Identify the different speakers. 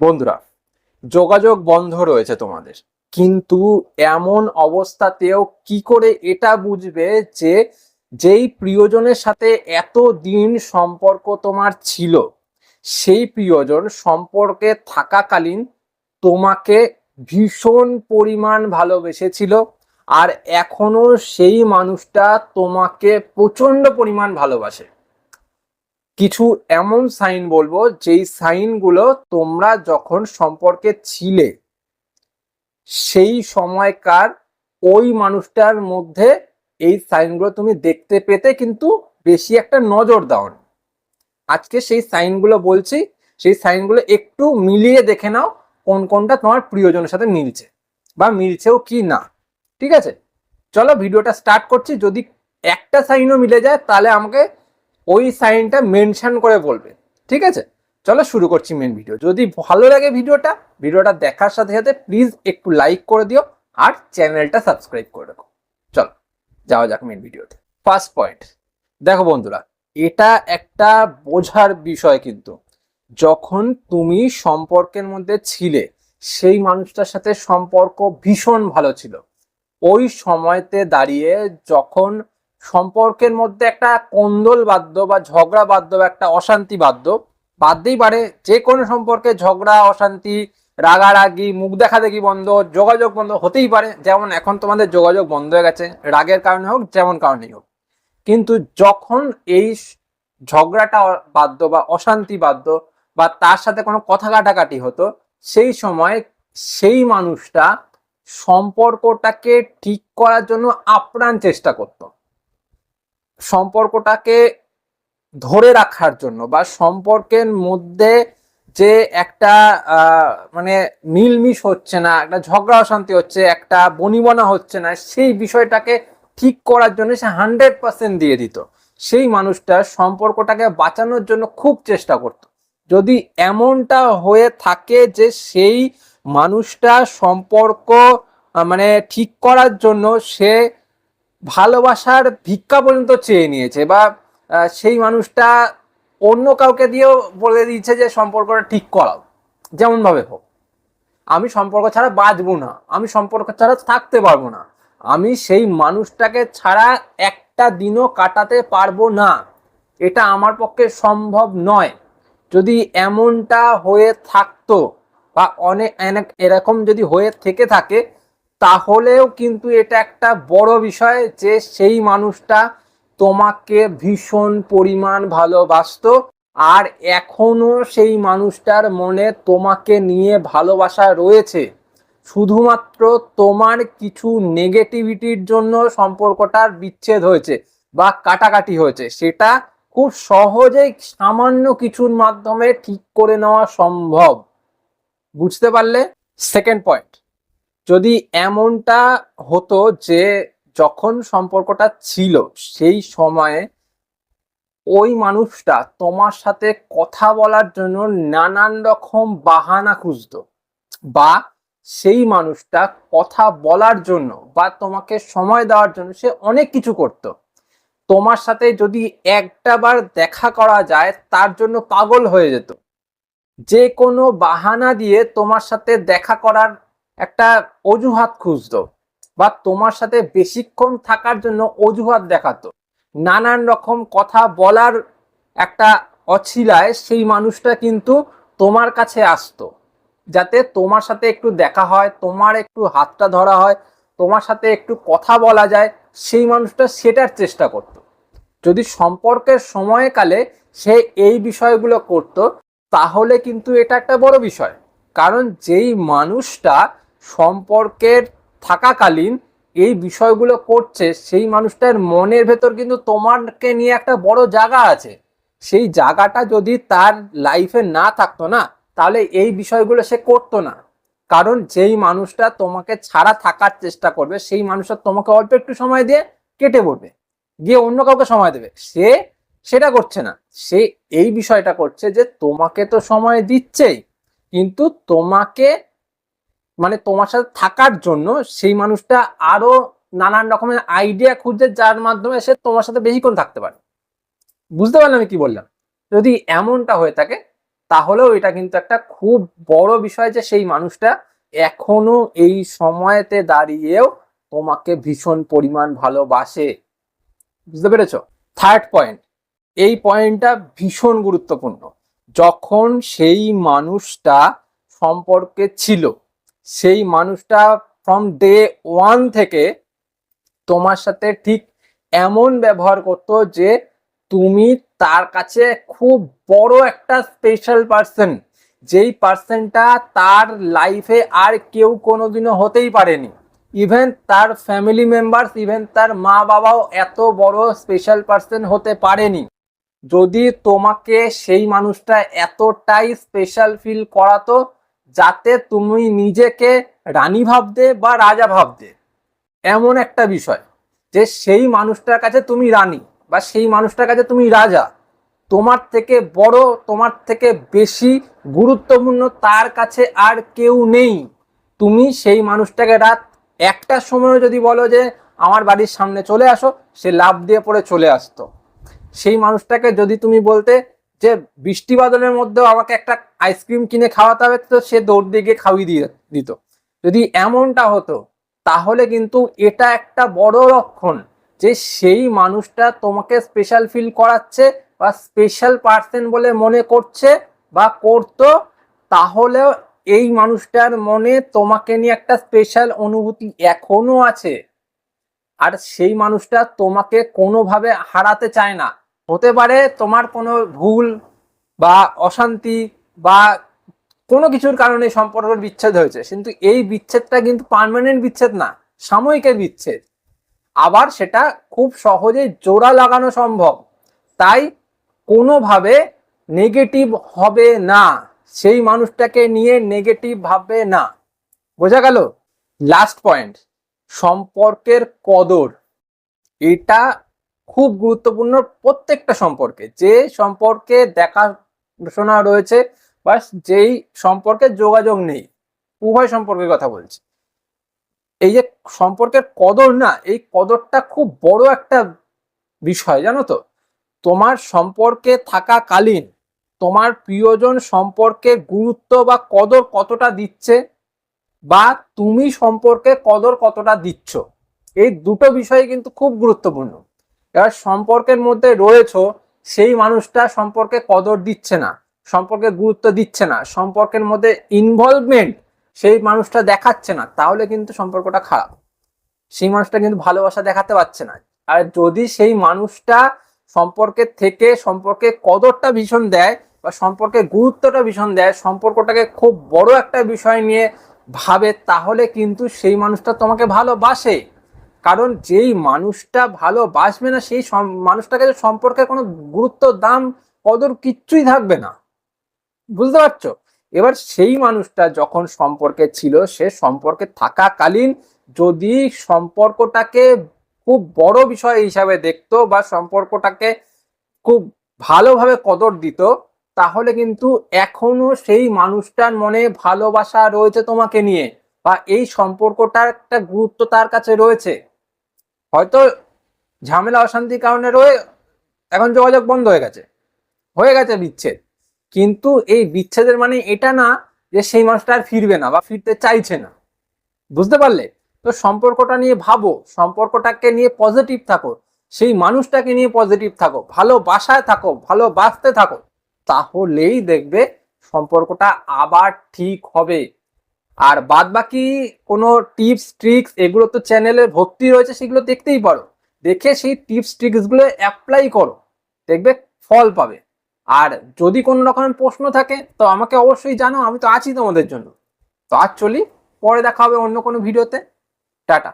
Speaker 1: বন্ধুরা, যোগাযোগ বন্ধ রয়েছে তোমাদের। কিন্তু এমন অবস্থাতেও কি করে এটা বুঝবে যে যেই প্রিয়জনের সাথে এত দিন সম্পর্ক তোমার ছিল, সেই প্রিয়জন সম্পর্কে থাকাকালীন তোমাকে ভীষণ পরিমাণ ভালোবেসেছিল আর এখনও সেই মানুষটা তোমাকে প্রচণ্ড পরিমাণ ভালোবাসে। কিছু এমন সাইন বলব, যেই সাইনগুলো তোমরা যখন সম্পর্কে ছিলে, সেই সময়কার ওই মানুষটার মধ্যে এই সাইনগুলো তুমি দেখতে পেতে কিন্তু বেশি একটা নজর দাও। আজকে সেই সাইনগুলো বলছি, সেই সাইনগুলো একটু মিলিয়ে দেখে নাও কোন কোনটা তোমার প্রিয়জনের সাথে মিলছে বা মিলছেও কি না, ঠিক আছে চলো ভিডিওটা স্টার্ট করছি, যদি একটা সাইনও মিলে যায় তাহলে আমাকে ওই সাইনটা মেনশন করে বলবে। ঠিক আছে? চলো শুরু করছি মেন ভিডিও যদি ভালো লাগে ভিডিওটা ভিডিওটা দেখার সাথে সাথে প্লিজ একটু লাইক করে দিও আর চ্যানেলটা সাবস্ক্রাইব করে রাখো। চলো, যাওয়া যাক মেন ভিডিওতে ফার্স্ট পয়েন্ট দেখো বন্ধুরা, এটা একটা বোঝার বিষয় কিন্তু। যখন তুমি সম্পর্কের মধ্যে ছিলে, সেই মানুষটার সাথে সম্পর্ক ভীষণ ভালো ছিল। ওই সময়তে দাঁড়িয়ে যখন সম্পর্কের মধ্যে একটা কোন্দল বাদ্য বা ঝগড়া বাদ্য বা একটা অশান্তি বাদ্য। বাদতেই পারে যে কোনো সম্পর্কে ঝগড়া, অশান্তি, রাগারাগি, মুখ দেখা দেখি বন্ধ, যোগাযোগ বন্ধ হতেই পারে। যেমন এখন তোমাদের যোগাযোগ বন্ধ হয়ে গেছে, রাগের কারণে হোক, যেমন কারণেই হোক। কিন্তু যখন এই ঝগড়াটা বাদ্য বা অশান্তি বাদ্য বা তার সাথে কোনো কথা কাটাকাটি হতো, সেই সময় সেই মানুষটা সম্পর্কটাকে ঠিক করার জন্য আপ্রাণ চেষ্টা করত। সম্পর্কটাকে ধরে রাখার জন্য বা সম্পর্কের মধ্যে যে একটা মানে মিলমিশ হচ্ছে না, একটা ঝগড়া অশান্তি হচ্ছে, একটা বনিবনা হচ্ছে না, সেই বিষয়টাকে ঠিক করার জন্য সে হান্ড্রেড পার্সেন্ট দিয়ে দিত। সেই মানুষটা সম্পর্কটাকে বাঁচানোর জন্য খুব চেষ্টা করত। যদি এমনটা হয়ে থাকে যে সেই মানুষটা সম্পর্ক মানে ঠিক করার জন্য সে ভালোবাসার ভিক্ষা পর্যন্ত চেয়ে নিয়েছে বা সেই মানুষটা অন্য কাউকে দিয়েও বলে দিয়েছে যে সম্পর্কটা ঠিক করাও যেমন ভাবে হোক। আমি সম্পর্ক ছাড়া বাঁচবো না, আমি সম্পর্ক ছাড়া থাকতে পারব না, আমি সেই মানুষটাকে ছাড়া একটা দিনও কাটাতে পারব না, এটা আমার পক্ষে সম্ভব নয়। যদি এমনটা হয়ে থাকতো বা অনেক এরকম যদি হয়ে থেকে থাকে তাহলেও কিন্তু এটা একটা বড় বিষয় যে সেই মানুষটা তোমাকে ভীষণ পরিমাণ ভালোবাসতো আর এখনও সেই মানুষটার মনে তোমাকে নিয়ে ভালোবাসা রয়েছে। শুধুমাত্র তোমার কিছু নেগেটিভিটির জন্য সম্পর্কটার বিচ্ছেদ হয়েছে বা কাটাকাটি হয়েছে। সেটা খুব সহজেই সামান্য কিছুর মাধ্যমে ঠিক করে নেওয়া সম্ভব। বুঝতে পারলে? সেকেন্ড পয়েন্ট যদি এমনটা হতো যে যখন সম্পর্কটা ছিল সেই সময়ে ওই মানুষটা তোমার সাথে কথা বলার জন্য নানান রকম বাহানা খুঁজতো বা সেই মানুষটা কথা বলার জন্য বা তোমাকে সময় দেওয়ার জন্য সে অনেক কিছু করতো। তোমার সাথে যদি একটা বার দেখা করা যায় তার জন্য পাগল হয়ে যেত। যে কোনো বাহানা দিয়ে তোমার সাথে দেখা করার একটা অজুহাত খুঁজতো বা তোমার সাথে বেশিক্ষণ থাকার জন্য অজুহাত দেখাতো। নানান রকম কথা বলার একটা অছিলায় সেই মানুষটা কিন্তু তোমার কাছে আসতো। যাতে তোমার সাথে একটু দেখা হয়, তোমার একটু হাতটা ধরা হয়, তোমার সাথে একটু কথা বলা যায়, সেই মানুষটা সেটার চেষ্টা করত। যদি সম্পর্কের সময়কালে সে এই বিষয়গুলো করত, তাহলে কিন্তু এটা একটা বড় বিষয়। কারণ যেই মানুষটা সম্পর্কের থাকাকালীন এই বিষয়গুলো করছে, সেই মানুষটার মনের ভেতর কিন্তু তোমাকে নিয়ে একটা বড় জায়গা আছে। সেই জায়গাটা যদি তার লাইফে না থাকতো না, তাহলে এই বিষয়গুলো সে করতো না। কারণ যেই মানুষটা তোমাকে ছাড়া থাকার চেষ্টা করবে, সেই মানুষটা তোমাকে অল্প একটু সময় দিয়ে কেটে পড়বে গিয়ে অন্য কাউকে সময় দেবে। সে সেটা করছে না। সে এই বিষয়টা করছে যে তোমাকে তো সময় দিচ্ছেই, কিন্তু তোমাকে মানে তোমার সাথে থাকার জন্য সেই মানুষটা আরও নানান রকমের আইডিয়া খুঁজছে যার মাধ্যমে সে তোমার সাথে বেশিক্ষণ থাকতে পারে। বুঝতে পারলাম আমি কি বললাম? যদি এমনটা হয়ে থাকে, তাহলেও এটা কিন্তু একটা খুব বড় বিষয় যে সেই মানুষটা এখনও এই সময়তে দাঁড়িয়েও তোমাকে ভীষণ পরিমাণ ভালোবাসে। বুঝতে পেরেছ? থার্ড পয়েন্ট এই পয়েন্টটা ভীষণ গুরুত্বপূর্ণ। যখন সেই মানুষটা সম্পর্কে ছিল সেই মানুষটা ফ্রম ডে ওয়ান থেকে তোমার সাথে ঠিক এমন ব্যবহার করতো যে তুমি তার কাছে খুব বড় একটা স্পেশাল পার্সন যেই পার্সনটা তার লাইফে আর কেউ কোনোদিনও হতেই পারেনি। ইভেন তার ফ্যামিলি মেম্বার্স ইভেন তার মা বাবাও এত বড় স্পেশাল পার্সন হতে পারেনি। যদি তোমাকে সেই মানুষটা এতটাই স্পেশাল ফিল করাতো যাতে তুমি নিজেকে রানী ভাবতে বা রাজা ভাবতে। এমন একটা বিষয় যে সেই মানুষটার কাছে তুমি রানী বা সেই মানুষটার কাছে তুমি রাজা, তোমার থেকে বড়, তোমার থেকে বেশি গুরুত্বপূর্ণ তার কাছে আর কেউ নেই। তুমি সেই মানুষটাকে রাত একটার সময় যদি বলো যে আমার বাড়ির সামনে চলে আসো, সে লাভ দিয়ে পড়ে চলে আসতো। সেই মানুষটাকে যদি তুমি বলতে যে বৃষ্টি বাদলের মধ্যেও আমাকে একটা আইসক্রিম কিনে খাওয়াতে হবে, তো সে দৌড় দিয়ে গিয়ে খাওয়িয়ে দিয়ে দিত। যদি এমনটা হতো, তাহলে কিন্তু এটা একটা বড় লক্ষণ যে সেই মানুষটা তোমাকে স্পেশাল ফিল করাচ্ছে বা স্পেশাল পার্সন বলে মনে করছে বা করতো, তাহলেও এই মানুষটার মনে তোমাকে নিয়ে একটা স্পেশাল অনুভূতি এখনও আছে। আর সেই মানুষটা তোমাকে কোনোভাবে হারাতে চায় না। হতে পারে তোমার কোনো ভুল বা অশান্তি বা কোনো কিছুর কারণে সম্পর্কের বিচ্ছেদ হয়েছে। কিন্তু এই বিচ্ছেদটা কিন্তু পার্মানেন্ট বিচ্ছেদ না, সাময়িকের বিচ্ছেদ। আবার সেটা খুব সহজে জোড়া লাগানো সম্ভব। তাই কোনোভাবে নেগেটিভ হবে না, সেই মানুষটাকে নিয়ে নেগেটিভ ভাববে না। বোঝা গেল? লাস্ট পয়েন্ট সম্পর্কের কদর। এটা খুব গুরুত্বপূর্ণ প্রত্যেকটা সম্পর্কে। যে সম্পর্কে দেখাশোনা রয়েছে বা যেই সম্পর্কে যোগাযোগ নেই, উভয় সম্পর্কের কথা বলছি। এই যে সম্পর্কের কদর না, এই কদরটা খুব বড় একটা বিষয়, জানো তো? তোমার সম্পর্কে থাকাকালীন তোমার প্রিয়জন সম্পর্কে গুরুত্ব বা কদর কতটা দিচ্ছে বা তুমি সম্পর্কে কদর কতটা দিচ্ছ, এই দুটো বিষয় কিন্তু খুব গুরুত্বপূর্ণ। এবার সম্পর্কের মধ্যে রয়েছো, সেই মানুষটা সম্পর্কে কদর দিচ্ছে না, সম্পর্কে গুরুত্ব দিচ্ছে না, সম্পর্কের মধ্যে ইনভলভমেন্ট সেই মানুষটা দেখাচ্ছে না, তাহলে কিন্তু সম্পর্কটা খারাপ। সেই মানুষটা কিন্তু ভালোবাসা দেখাতে পারছে না। আর যদি সেই মানুষটা সম্পর্কের থেকে সম্পর্কে কদরটা ভীষণ দেয় বা সম্পর্কে গুরুত্বটা ভীষণ দেয়, সম্পর্কটাকে খুব বড় একটা বিষয় নিয়ে ভাবে, তাহলে কিন্তু সেই মানুষটা তোমাকে ভালোবাসে। কারণ যেই মানুষটা ভালোবাসবে না, সেই মানুষটাকে সম্পর্কে কোনো গুরুত্ব, দাম, কদর কিচ্ছুই থাকবে না। বুঝতে পারছ? এবার সেই মানুষটা যখন সম্পর্কে ছিল, সে সম্পর্কে থাকাকালীন যদি সম্পর্কটাকে খুব বড় বিষয় হিসাবে দেখতো বা সম্পর্কটাকে খুব ভালোভাবে কদর দিত, তাহলে কিন্তু এখনও সেই মানুষটার মনে ভালোবাসা রয়েছে তোমাকে নিয়ে, বা এই সম্পর্কটার একটা গুরুত্ব তার কাছে রয়েছে। হয়তো ঝামেলা, অশান্তির কারণে রয়ে এখন যোগাযোগ বন্ধ হয়ে গেছে। হয়ে গেছে বিচ্ছেদ। কিন্তু এই বিচ্ছেদের মানে এটা না যে সেই মানুষটা আর ফিরবে না বা ফিরতে চাইছে না। বুঝতে পারলে? তো সম্পর্কটা নিয়ে ভাবো, সম্পর্কটাকে নিয়ে পজিটিভ থাকো, সেই মানুষটাকে নিয়ে পজিটিভ থাকো ভালোবাসায় থাকো ভালোবাসতে থাকো, তাহলেই দেখবে সম্পর্কটা আবার ঠিক হবে। আর বাদ বাকি কোনো টিপস, ট্রিক্স, এগুলো তো চ্যানেলে ভর্তি রয়েছে, সেগুলো দেখতেই পারো। দেখে সেই টিপস ট্রিক্সগুলো অ্যাপ্লাই করো, দেখবে ফল পাবে। আর যদি কোনো রকমের প্রশ্ন থাকে, তো আমাকে অবশ্যই জানো আমি তো আছি তোমাদের জন্য। তো আজ চলি, পরে দেখা হবে অন্য কোনো ভিডিওতে। টাটা।